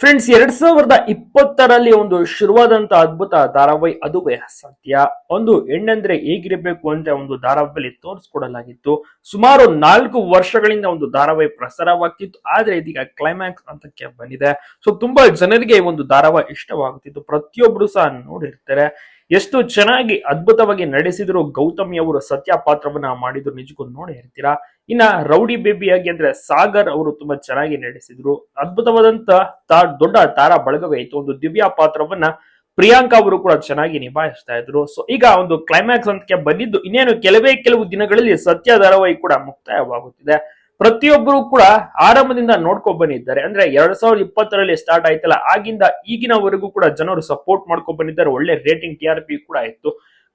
Friends ಎರಡ್ ಸಾವಿರದ ಇಪ್ಪತ್ತರಲ್ಲಿ ಒಂದು ಶುರುವಾದಂತ ಅದ್ಭುತ ಧಾರಾವಾಹಿ ಅದುವೇ ಸತ್ಯ ಒಂದು ಹೆಣ್ಣಂದ್ರೆ ಹೇಗಿರಬೇಕು ಅಂತ ಒಂದು ಧಾರಾವಾಹಿಯಲ್ಲಿ ತೋರಿಸ್ಕೊಡಲಾಗಿತ್ತು. ಸುಮಾರು ನಾಲ್ಕು ವರ್ಷಗಳಿಂದ ಒಂದು ಧಾರಾವಾಹಿ ಪ್ರಸಾರವಾಗ್ತಿತ್ತು. ಆದ್ರೆ ಇದೀಗ ಕ್ಲೈಮ್ಯಾಕ್ಸ್ ಹಂತಕ್ಕೆ ಬಂದಿದೆ. ಸೊ ತುಂಬಾ ಜನರಿಗೆ ಒಂದು ಧಾರಾವಾಹಿ ಇಷ್ಟವಾಗುತ್ತಿತ್ತು. ಪ್ರತಿಯೊಬ್ರು ಸಹ ನೋಡಿರ್ತಾರೆ. ಎಷ್ಟು ಚೆನ್ನಾಗಿ ಅದ್ಭುತವಾಗಿ ನಡೆಸಿದ್ರು ಗೌತಮಿ ಅವರು ಸತ್ಯ ಪಾತ್ರವನ್ನ ಮಾಡಿದ್ರು ನಿಜಕ್ಕೂ ನೋಡಿ ಇರ್ತೀರಾ ಇನ್ನ ರೌಡಿ ಬೇಬಿಯಾಗಿ ಅಂದ್ರೆ ಸಾಗರ್ ಅವರು ತುಂಬಾ ಚೆನ್ನಾಗಿ ನಡೆಸಿದ್ರು. ಅದ್ಭುತವಾದಂತ ತಾ ದೊಡ್ಡ ತಾರಾ ಬಳಗವೇ ಒಂದು ದಿವ್ಯಾ ಪಾತ್ರವನ್ನ ಪ್ರಿಯಾಂಕಾ ಅವರು ಕೂಡ ಚೆನ್ನಾಗಿ ನಿಭಾಯಿಸ್ತಾ ಇದ್ರು. ಸೊ ಈಗ ಒಂದು ಕ್ಲೈಮ್ಯಾಕ್ಸ್ ಅಂತಕ್ಕೆ ಬಂದಿದ್ದು ಇನ್ನೇನು? ಕೆಲವೇ ಕೆಲವು ದಿನಗಳಲ್ಲಿ ಸತ್ಯ ಧಾರಾವಾಹಿ ಕೂಡ ಮುಕ್ತಾಯವಾಗುತ್ತಿದೆ. ಪ್ರತಿಯೊಬ್ಬರು ಕೂಡ ಆರಂಭದಿಂದ ನೋಡ್ಕೊ ಬಂದಿದ್ದಾರೆ. ಅಂದ್ರೆ ಎರಡ್ ಸಾವಿರದ ಇಪ್ಪತ್ತರಲ್ಲಿ ಸ್ಟಾರ್ಟ್ ಆಯ್ತಲ್ಲ, ಆಗಿಂದ ಈಗಿನವರೆಗೂ ಕೂಡ ಜನರು ಸಪೋರ್ಟ್ ಮಾಡ್ಕೊ ಬಂದಿದ್ದಾರೆ. ಒಳ್ಳೆ ರೇಟಿಂಗ್ ಟಿ ಪಿ ಕೂಡ ಇತ್ತು.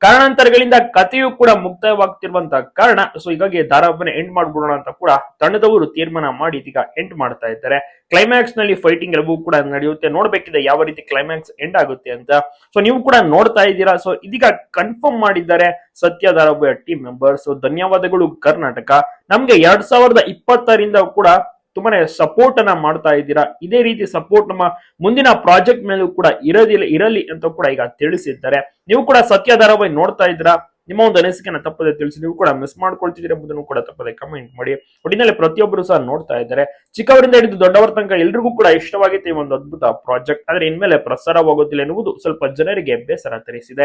ಕಾರಣಾಂತರಗಳಿಂದ ಕಥೆಯು ಕೂಡ ಮುಕ್ತವಾಗ್ತಿರುವಂತ ಕಾರಣ. ಸೊ ಹೀಗಾಗಿ ಧಾರಾವಾಹಿನ ಎಂಡ್ ಮಾಡ್ಬಿಡೋಣ ಅಂತ ಕೂಡ ತಂಡದವರು ತೀರ್ಮಾನ ಮಾಡಿ ಇದೀಗ ಎಂಡ್ ಮಾಡ್ತಾ ಇದ್ದಾರೆ. ಕ್ಲೈಮ್ಯಾಕ್ಸ್ನಲ್ಲಿ ಫೈಟಿಂಗ್ ಎಲ್ಲವೂ ಕೂಡ ನಡೆಯುತ್ತೆ. ನೋಡ್ಬೇಕಿದೆ ಯಾವ ರೀತಿ ಕ್ಲೈಮ್ಯಾಕ್ಸ್ ಎಂಡ್ ಆಗುತ್ತೆ ಅಂತ. ಸೊ ನೀವು ಕೂಡ ನೋಡ್ತಾ ಇದ್ದೀರಾ? ಸೊ ಇದೀಗ ಕನ್ಫರ್ಮ್ ಮಾಡಿದ್ದಾರೆ ಸತ್ಯ ಧಾರಾವಾಹಿಯ ಟೀಮ್ ಮೆಂಬರ್ಸ್ ಧನ್ಯವಾದಗಳು ಕರ್ನಾಟಕ. ನಮ್ಗೆ ಎರಡ್ ಸಾವಿರದ ಇಪ್ಪತ್ತರಿಂದ ಕೂಡ ತುಂಬಾನೇ ಸಪೋರ್ಟ್ ಅನ್ನ ಮಾಡ್ತಾ ಇದ್ದೀರಾ? ಇದೇ ರೀತಿ ಸಪೋರ್ಟ್ ನಮ್ಮ ಮುಂದಿನ ಪ್ರಾಜೆಕ್ಟ್ ಮೇಲೂ ಕೂಡ ಇರೋದಿಲ್ಲ, ಇರಲಿ ಅಂತ ಕೂಡ ಈಗ ತಿಳಿಸಿದ್ದಾರೆ. ನೀವು ಕೂಡ ಸತ್ಯ ಧಾರಾವಾಹಿ ನೋಡ್ತಾ ಇದ್ದೀರಾ? ನಿಮ್ಮ ಒಂದು ಅನಿಸಿಕೆನ ತಪ್ಪದೆ ತಿಳಿಸಿ, ನೀವು ಕೂಡ ಮಿಸ್ ಮಾಡ್ಕೊಳ್ತಿದ್ದೀರಿ ಎಂಬುದನ್ನು ಕೂಡ ತಪ್ಪದೆ ಕಮೆಂಟ್ ಮಾಡಿ. ಒಟ್ಟಿನಲ್ಲಿ ಪ್ರತಿಯೊಬ್ಬರು ಸಹ ನೋಡ್ತಾ ಇದ್ದಾರೆ. ಚಿಕ್ಕವರಿಂದ ಹಿಡಿದು ದೊಡ್ಡವರ ತನಕ ಎಲ್ರಿಗೂ ಕೂಡ ಇಷ್ಟವಾಗಿತ್ತು ಈ ಒಂದು ಅದ್ಭುತ ಪ್ರಾಜೆಕ್ಟ್ ಆದ್ರೆ ಇನ್ಮೇಲೆ ಪ್ರಸಾರವಾಗುತ್ತಿಲ್ಲ ಎನ್ನುವುದು ಸ್ವಲ್ಪ ಜನರಿಗೆ ಬೇಸರ ತರಿಸಿದೆ.